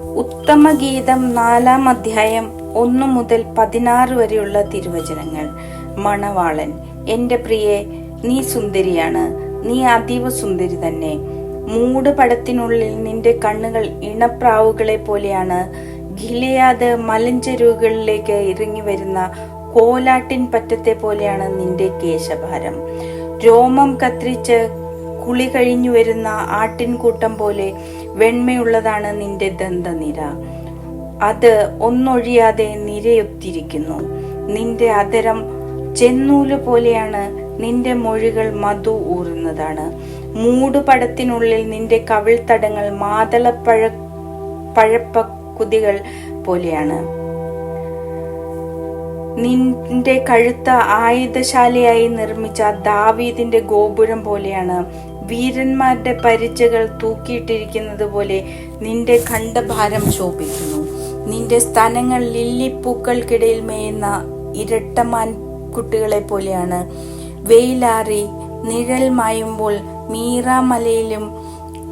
ഉത്തമഗീതം നാലാം അധ്യായം ഒന്നു മുതൽ പതിനാറ് വരെയുള്ള തിരുവചനങ്ങൾ. മണവാളൻ എന്റെ പ്രിയെ നീ സുന്ദരിയാണ്. നീ അതീവ സുന്ദരി തന്നെ. മൂട് പടത്തിനുള്ളിൽ നിന്റെ കണ്ണുകൾ ഇണപ്രാവുകളെ പോലെയാണ്. ഗിലിയാത് മലഞ്ചെരുവുകളിലേക്ക് ഇറങ്ങി വരുന്ന കോലാട്ടിൻ പറ്റത്തെ പോലെയാണ് നിന്റെ കേശഭാരം. രോമം കത്തിരിച്ച് കുളി കഴിഞ്ഞു വരുന്ന ആട്ടിൻകൂട്ടം പോലെ വെണ്മയുള്ളതാണ് നിന്റെ ദന്തനിര. അത് ഒന്നൊഴിയാതെ നിരയൊത്തിരിക്കുന്നു. നിന്റെ അതരം ചെന്നൂൽ പോലെയാണ് നിന്റെ മൊഴികൾ മധു ഊറുന്നതാണ്. മൂടുപടത്തിനുള്ളിൽ നിന്റെ കവിൾത്തടങ്ങൾ മാതളപ്പഴ പഴപ്പക്കുതികൾ പോലെയാണ്. നിന്റെ കഴുത്ത ആയുധശാലയായി നിർമ്മിച്ച ദാവീദിന്റെ ഗോപുരം പോലെയാണ്. വീരന്മാരുടെ പരിചകൾ തൂക്കിയിട്ടിരിക്കുന്നത് പോലെ നിന്റെ ഖണ്ഡഭാരം ശോഭിക്കുന്നു. നിന്റെ സ്ഥലങ്ങൾ ലില്ലിപ്പൂക്കൾക്കിടയിൽ മേയുന്ന ഇരട്ടമാൻ കുട്ടികളെ പോലെയാണ്. വെയിലാറി നിഴൽ മായുമ്പോൾ മീറാമലയിലും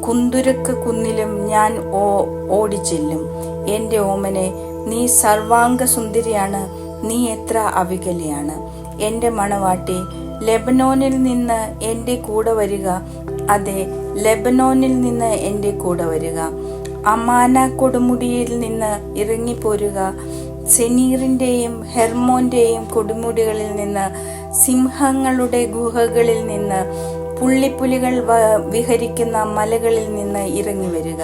കുന്തുരക്ക് കുന്നിലും ഞാൻ ഓ ഓടിച്ചെല്ലും. എന്റെ ഓമനെ നീ സർവാംഗ സുന്ദരിയാണ് നീ എത്ര അവികലയാണ്. എന്റെ മണവാട്ടി ലെബനോനിൽ നിന്ന് എന്റെ കൂടെ വരിക. അതെ ലെബനോനിൽ നിന്ന് എന്റെ കൂടെ വരിക. അമാന കൊടുമുടിയിൽ നിന്ന് ഇറങ്ങിപ്പോരുക. സെനീറിന്റെയും ഹെർമോന്റെയും കൊടുമുടികളിൽ നിന്ന് സിംഹങ്ങളുടെ ഗുഹകളിൽ നിന്ന് പുള്ളിപ്പുലികൾ വിഹരിക്കുന്ന മലകളിൽ നിന്ന് ഇറങ്ങി വരിക.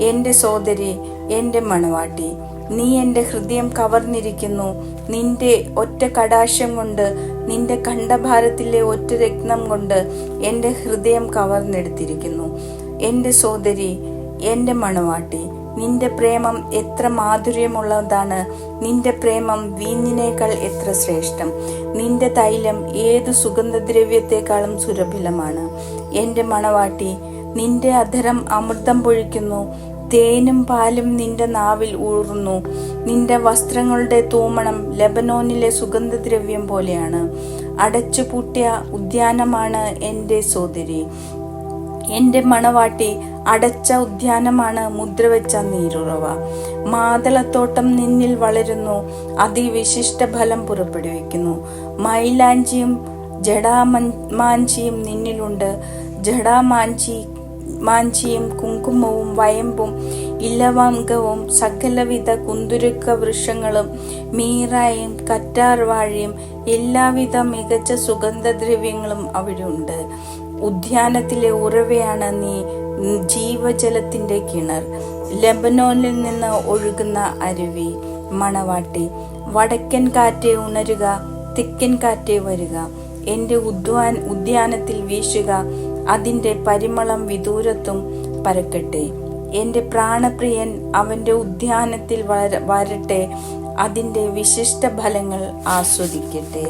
എന്റെ സോദരി എന്റെ മണവാട്ടി നീ എന്റെ ഹൃദയം കവർന്നിരിക്കുന്നു. നിന്റെ ഒറ്റ കടാശം കൊണ്ട് നിന്റെ കണ്ഠഭാരത്തിലെ ഒറ്റ രത്നം കൊണ്ട് എന്റെ ഹൃദയം കവർന്നെടുത്തിരിക്കുന്നു. എന്റെ സോദരി എന്റെ മണവാട്ടി നിന്റെ പ്രേമം എത്ര മാധുര്യമുള്ളതാണ്. നിന്റെ പ്രേമം വീഞ്ഞിനേക്കാൾ എത്ര ശ്രേഷ്ഠം. നിന്റെ തൈലം ഏത് സുഗന്ധദ്രവ്യത്തെക്കാളും സുരഭിലമാണ്. എന്റെ മണവാട്ടി നിന്റെ അധരം അമൃതം പൊഴിക്കുന്നു. തേനും പാലും നിന്റെ നാവിൽ ഊറുന്നു. നിന്റെ വസ്ത്രങ്ങളുടെ തൂമണം ലബനോനിലെ സുഗന്ധദ്രവ്യം പോലെയാണ്. അടച്ചു പൂട്ടിയ ഉദ്യാനമാണ് എന്റെ സോദരി. എന്റെ മണവാട്ടി അടച്ച ഉദ്യാനമാണ് മുദ്രവെച്ച നീരുറവ. മാതളത്തോട്ടം നിന്നിൽ വളരുന്നു അതിവിശിഷ്ട ഫലം പുറപ്പെടുവിക്കുന്നു. മൈലാഞ്ചിയും ജഡാമാഞ്ചിയും നിന്നിലുണ്ട്. ജടാമാഞ്ചി മാഞ്ചിയും കുങ്കുമവും വയമ്പും ഇലവാങ്കവും സകലവിധ കുന്തുരുക്ക വൃക്ഷങ്ങളും മീറായും കറ്റാർവാഴയും എല്ലാവിധ മികച്ച സുഗന്ധദ്രവ്യങ്ങളും അവിടെ ഉണ്ട് ഉദ്യാനത്തിലെ ഉറവയാണ് നീ ജീവജലത്തിന്റെ കിണർ. ലബനോനിൽ നിന്ന് ഒഴുകുന്ന അരുവി. മണവാട്ടി വടക്കൻ കാറ്റേ ഉണരുക തെക്കൻ കാറ്റേ വരിക. എന്റെ ഉദ്വാൻ ഉദ്യാനത്തിൽ വീശുക അതിന്റെ പരിമളം വിദൂരത്തും പരക്കട്ടെ. എന്റെ പ്രാണപ്രിയൻ അവന്റെ ഉദ്യാനത്തിൽ വര- വരട്ടെ. അതിന്റെ വിശിഷ്ട ഫലങ്ങൾ ആസ്വദിക്കട്ടെ.